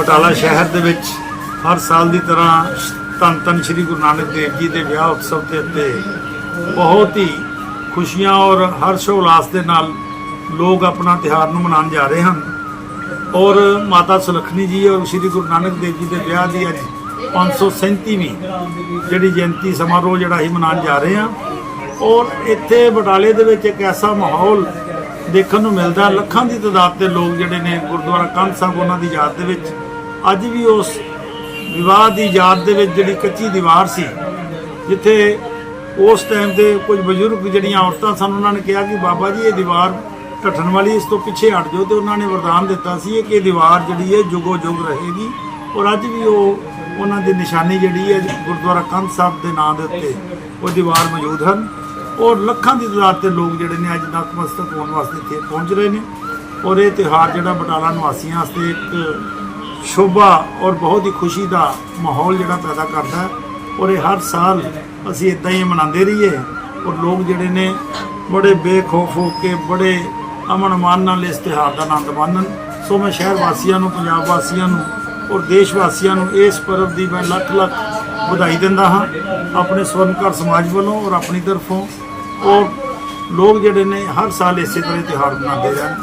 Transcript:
ਬਟਾਲਾ ਸ਼ਹਿਰ ਦੇ ਵਿੱਚ ਹਰ ਸਾਲ ਦੀ ਤਰ੍ਹਾਂ ਧੰਨ ਧੰਨ ਸ੍ਰੀ ਗੁਰੂ ਨਾਨਕ ਦੇਵ ਜੀ ਦੇ ਵਿਆਹ ਉਤਸਵ ਦੇ ਉੱਤੇ ਬਹੁਤ ਹੀ ਖੁਸ਼ੀਆਂ ਔਰ ਹਰਸ਼ ਉਲਾਸ ਦੇ ਨਾਲ ਲੋਕ ਆਪਣਾ ਤਿਉਹਾਰ ਨੂੰ ਮਨਾਉਣ ਜਾ ਰਹੇ ਹਨ। ਔਰ ਮਾਤਾ ਸੁਲੱਖਣੀ ਜੀ ਔਰ ਸ੍ਰੀ ਗੁਰੂ ਨਾਨਕ ਦੇਵ ਜੀ ਦੇ ਵਿਆਹ ਦੀ ਅੱਜ 537ਵੀਂ ਜਿਹੜੀ ਜਯੰਤੀ ਸਮਾਰੋਹ ਜਿਹੜਾ ਅਸੀਂ ਮਨਾਉਣ ਜਾ ਰਹੇ ਹਾਂ। ਔਰ ਇੱਥੇ ਬਟਾਲੇ ਦੇ ਵਿੱਚ ਇੱਕ ਐਸਾ ਮਾਹੌਲ ਦੇਖਣ ਨੂੰ ਮਿਲਦਾ, ਲੱਖਾਂ ਦੀ ਤਾਦਾਦ ਤੇ ਲੋਕ ਜਿਹੜੇ ਨੇ ਗੁਰਦੁਆਰਾ ਕੰਧ ਸਾਹਿਬ ਉਹਨਾਂ ਦੀ ਯਾਦ ਦੇ ਵਿੱਚ ਅੱਜ ਵੀ ਉਸ ਵਿਵਾਹ ਦੀ ਯਾਦ ਦੇ ਵਿੱਚ ਜਿਹੜੀ ਕੱਚੀ ਦੀਵਾਰ ਸੀ, ਜਿੱਥੇ ਉਸ ਟਾਈਮ ਦੇ ਕੁਝ ਬਜ਼ੁਰਗ ਜਿਹੜੀਆਂ ਔਰਤਾਂ ਸਨ, ਉਹਨਾਂ ਨੇ ਕਿਹਾ ਕਿ ਬਾਬਾ ਜੀ, ਇਹ ਦੀਵਾਰ ਢੱਠਣ ਵਾਲੀ ਇਸ ਤੋਂ ਪਿੱਛੇ ਹਟ ਜਾਓ ਤੇ ਉਹਨਾਂ ਨੇ ਵਰਦਾਨ ਦਿੱਤਾ ਸੀ ਕਿ ਇਹ ਦੀਵਾਰ ਜਿਹੜੀ ਹੈ ਜੁਗੋ ਜੁਗ ਰਹੇਗੀ ਔਰ ਅੱਜ ਵੀ ਉਹ ਉਹਨਾਂ ਦੀ ਨਿਸ਼ਾਨੀ ਜਿਹੜੀ ਹੈ ਗੁਰਦੁਆਰਾ ਕੰਧ ਸਾਹਿਬ ਦੇ ਨਾਂ ਦੇ ਉੱਤੇ ਉਹ ਦੀਵਾਰ ਮੌਜੂਦ ਹਨ ਔਰ ਲੱਖਾਂ ਦੀ ਤਾਦਾਦ ਤੇ ਲੋਕ ਜਿਹੜੇ ਨੇ ਅੱਜ ਨਤਮਸਤਕ ਹੋਣ ਵਾਸਤੇ ਇੱਥੇ ਪਹੁੰਚ ਰਹੇ ਨੇ ਔਰ ਇਹ ਤਿਉਹਾਰ ਜਿਹੜਾ ਬਟਾਲਾ ਨਿਵਾਸੀਆਂ ਵਾਸਤੇ ਇੱਕ ਸ਼ੋਭਾ ਔਰ ਬਹੁਤ ਹੀ ਖੁਸ਼ੀ ਦਾ ਮਾਹੌਲ ਜਿਹੜਾ ਪੈਦਾ ਕਰਦਾ ਔਰ ਇਹ ਹਰ ਸਾਲ ਅਸੀਂ ਇਦਾਂ ਹੀ ਮਨਾਉਂਦੇ ਰਹੀਏ। ਔਰ ਲੋਕ ਜਿਹੜੇ ਨੇ ਬੜੇ ਬੇਖੌਫ ਹੋ ਕੇ, ਬੜੇ ਅਮਨ ਮਾਨ ਨਾਲ ਇਸ ਤਿਉਹਾਰ ਦਾ ਆਨੰਦ ਮਾਣਨ। ਸੋ ਮੈਂ ਸ਼ਹਿਰ ਵਾਸੀਆਂ ਨੂੰ, ਪੰਜਾਬ ਵਾਸੀਆਂ ਨੂੰ ਔਰ ਦੇਸ਼ ਵਾਸੀਆਂ ਨੂੰ ਇਸ ਪਰਬ ਦੀ ਮੈਂ ਲੱਖ ਲੱਖ ਵਧਾਈ ਦਿੰਦਾ ਹਾਂ। ਆਪਣੇ ਸਵਰਨਕਾਰ ਸਮਾਜ ਵੱਲੋਂ ਔਰ ਆਪਣੀ ਤਰਫੋਂ। ਔਰ ਲੋਕ ਜਿਹੜੇ ਨੇ ਹਰ ਸਾਲ ਇਸੇ ਤਰ੍ਹਾਂ ਹੀ ਤਿਉਹਾਰ ਮਨਾਉਂਦੇ ਰਹਿਣ।